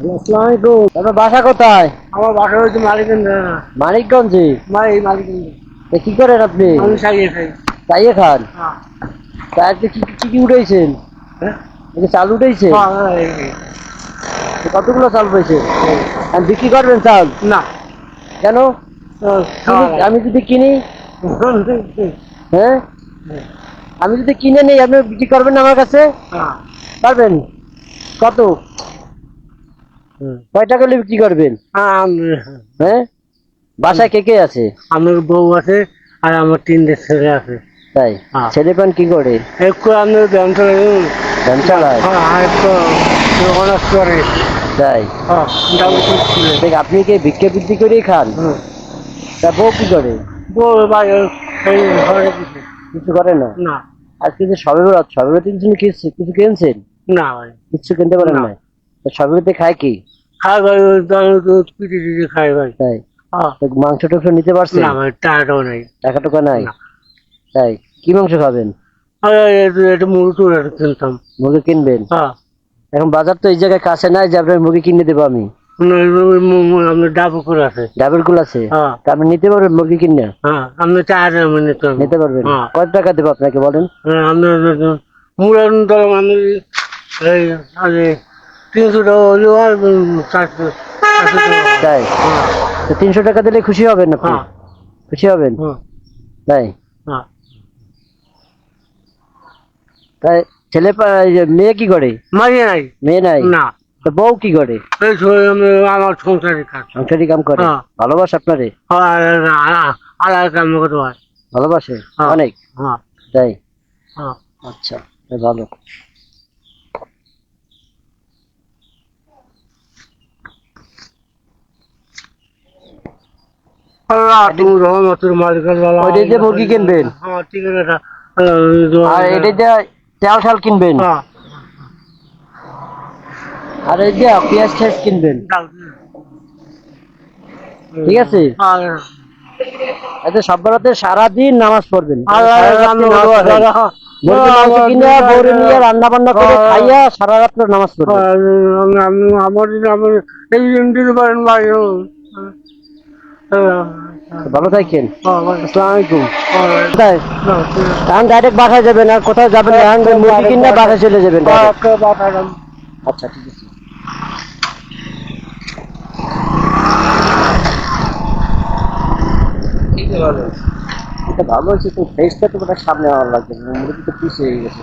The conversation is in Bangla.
আসসালামাইকুম আপনার বাসা কোথায়? আমার বাসা হচ্ছে মানিকগঞ্জে কি করেন আপনি? আমি চালিয়ে খাই। চাইয়ে খান? হ্যাঁ। তা আজকে কি কি কি উঠেছেন? হ্যাঁ? চাল উঠেছে? হ্যাঁ। কতগুলো চাল পেয়েছে বিক্রি করবেন চাল? না। কেন? আমি যদি কিনি? হ্যাঁ? আমি যদি কিনে নেই আপনি বিক্রি করবেন আমার কাছে। পারবেন? কত? কয় টাকা হলে বিক্রি করবেন? হ্যাঁ, বাসায় কে কে আছে? আমার বউ আছে আর আমার তিনটে ছেলে আছে। তাই? হ্যাঁ। ছেলে পান কি করে? একটু আমি ব্যায়াম একটু অনার্স করে। তাই? হ্যাঁ দেখ আপনি কি ভিক্ষা বৃদ্ধি করেই খান? তা বউ কি করে? বউ কিছু করে না? না। আজকে যে সবে সবে বরাতের কিছু কিছু কিনছেন? না কিছু কিনতে পারেন না। না তা খায় কি? ভাই পিটি টিটি ভাই। তাই? হ্যাঁ। মাংস টাংস নিতে পারছেন? না ভাই টাকাটাও নেই। টাকা টাকা নাই তাই? কি মাংস খাবেন? মুরগি টুরে কিনতাম। মুরগি কিনবেন? হ্যাঁ। এখন বাজার তো এই জায়গায় কাছে নাই যে আপনার মুরগি কিনে দেবো আমি। করে আছে ডাবেরগুলো আছে। হ্যাঁ। আপনি নিতে পারবেন মুরগি কিনে হ্যাঁ আপনি চার নিতে পারবেন। কত টাকা দেবো আপনাকে বলেন? তিনশো টাকা হলেও আর চারশো চারশো টাকা। তাই হ্যাঁ। তো তিনশো টাকা দিলে খুশি হবেন আপনি? হ্যাঁ। খুশি হবেন? হ্যাঁ। তাই? হ্যাঁ। তাই ছেলে পা- এই যে মেয়ে কি করে? মারিয়ে নাই। মেয়ে নাই? না। তো বউ কি করে? এই সময় আমি আমার সংসারে কাজ। সংসারই কাম করে? হ্যাঁ। ভালোবাসে আপনারে? আর আর আর কাম করতে হয়। ভালোবাসে? হ্যাঁ। অনেক? হ্যাঁ। তাই? হ্যাঁ। আচ্ছা এ ভালো। আল্লাহ তুমি রহমতের মালিকের বাবা ওইটাই দিয়ে মুরগি কিনবেন? হ্যাঁ ঠিক আছে আর এটা দিয়ে তেল ঠাল কিনবেন হ্যাঁ আর এই যে পেঁয়াজ ঠেস কিনবেন ঠিক আছে আর- সব বেলাতে সারাদিন নামাজ পড়বেন সারা রাত নামাজ পড়বেন। রান্না বান্না করে হ্যাঁ। খাইয়া সারা নামাজ আমার আমার এই ভালো থাকেন। আসসালামু আলাইকুম। কোথায়? না, ঠিক আছে। এখন ডাইরেক্ট বাসায় যাবেন আর কোথাও যাবেন না এখন মুরগি কিনে বাসায় চলে যাবেন। আচ্ছা ঠিক আছে। ভালো হয়েছে তো ফেসটা তো সামনে আমার লাগবে মুরগি তো পিছিয়ে গেছে।